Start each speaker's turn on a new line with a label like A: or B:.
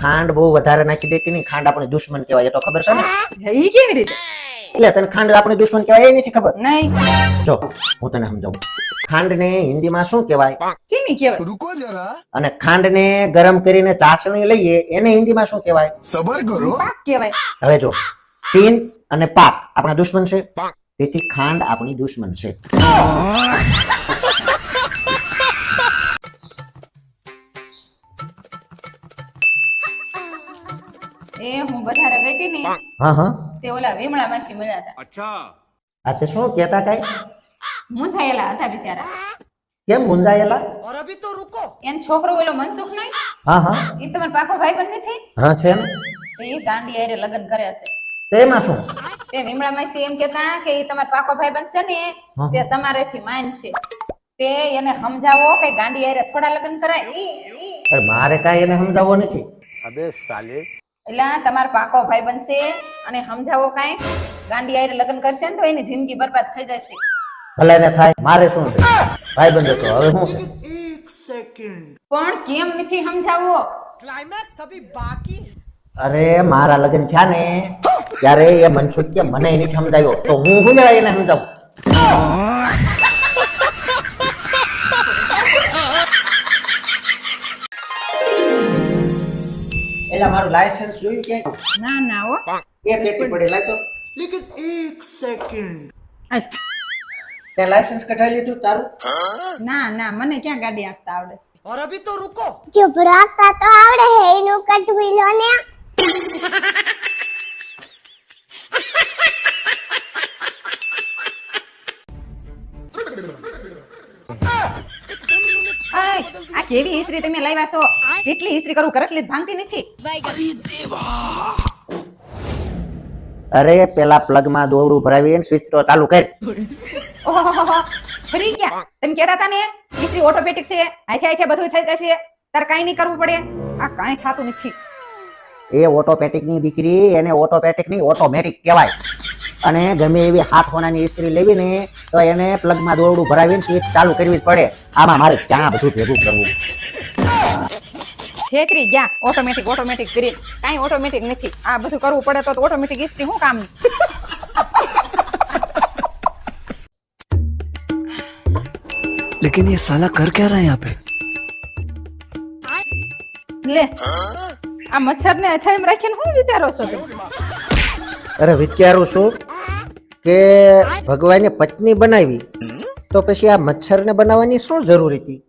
A: ખાંડ બહુ વધારે નાખી દેતી નહીં. ખાંડ આપણે દુશ્મન કહેવાય. તો ખબર છે ને?
B: ઈ કેવી રીતે?
A: એટલે તને ખાંડ આપણે દુશ્મન કહેવાય એ નથી ખબર?
B: નહીં.
A: જો હું તને સમજાવું. ખાંડ ને હિન્દીમાં શું કેવાય
B: ચીની કહેવાય.
C: રૂકો જરા.
A: અને ખાંડ ને ગરમ કરીને ચાસણી લઈએ એને હિન્દી માં શું કેવાય
C: સબર કરો.
B: પાક કહેવાય.
A: હવે જો ચીન અને પાક આપણા દુશ્મન છે. તેથી ખાંડ આપણી દુશ્મન છે.
B: એ હું વધારે ગઈ હતી ને
A: હા. હા
B: તે ઓલા વેમળા માસી મળ્યા હતા.
A: આ તે શું કહેતા કઈ?
B: મૂંઝાયેલા હતા બિચારા.
A: કેમ મુંજાયેલા
B: એન છોકરો ઓલો મનસુખ નહીં?
A: હા હા.
B: એ તમાર પાકો ભાઈ બંધ નથી?
A: હા છે ને.
B: એ ગાંડી આરે લગ્ન કર્યા છે.
A: તેમાં શું?
B: તે વિમળા માસી એમ કેતા કે એ તમાર પાકો ભાઈ બનશે ને
A: તે
B: તે તમારેથી માન છે. તે એને સમજાવો કે ગાંડી આરે થોડા લગ્ન કરાય.
A: અરે મારે કાઈ એને સમજાવવો નથી.
B: એટલે તમારો પાકો ભાઈ બનશે અને સમજાવો કાંઈ? ગાંડી હારે લગ્ન કરશે ને તો એની જિંદગી બરબાદ થઈ જશે.
A: ભલે ને થાય મારે શું છે? ભાઈ બંધ તો હવે શું છે?
B: પણ કેમ નથી સમજાવો?
A: અરે મારા લગ્ન થયા ને ત્યારે એ મનસુખ કે મને નથી સમજાવ્યો. તો હું હું એને સમજાવું? એટલે લાયસન્સ જોયું કે
B: ના ના હો.
A: એ પેટી પડે લાય તો.
B: આય.
A: તે લાયસન્સ કઢાઈ લીધું તારું?
B: ના ના મને ક્યાં ગાડી આપતા આવડે છે?
D: ચૂપ રાખતા તો આવડે હે એનું કઢવી લો ને.
B: આ કેવી હિસ્ટ્રી તમે લાવ્યા છો? કેટલી ઈસ્ત્રી કરું? કરટલી જ ભાંગતી નથી.
A: અરે પેલા પ્લગમાં દોરું ભરાવી સ્વિચ તો ચાલુ કર.
B: ઓહોહોહો, ફરી ગયા. તમે કહેતા હતા ને ઈસ્ત્રી ઓટોમેટિક છે આખે આખે બધું થઈ જશે. તારે કાંઈ નહીં કરવું પડે. આ કાંઈ થતું નથી.
A: એ ઓટોમેટિકની દીકરી એને ઓટોમેટિકની ઓટોમેટિક કહેવાય. અને ગમે એવી હાથ હોનાની ઇસ્ત્રી લેવી ને તો એને પ્લગમાં દોરડું ભરાવીને સ્વિચ ચાલુ કરવી જ પડે. આમાં મારે ક્યાં બધું ભેગું કરવું?
B: છેતરી ગયા ઓટોમેટિક ઓટોમેટિક કરી કાંઈ ઓટોમેટિક નથી આ બધું કરવું પડે તો ઓટોમેટિક ઈસ્ત્રી શું કામ
E: लेकिन ये साला कर क्या रहा है यहाँ पे
B: લે આ મચ્છર ને અથાળીમાં રાખીને શું વિચારો છો તમે
A: અરે વિચારું છું કે ભગવાને પત્ની બનાવી તો પછી આ મચ્છરને બનાવવાની શું જરૂર હતી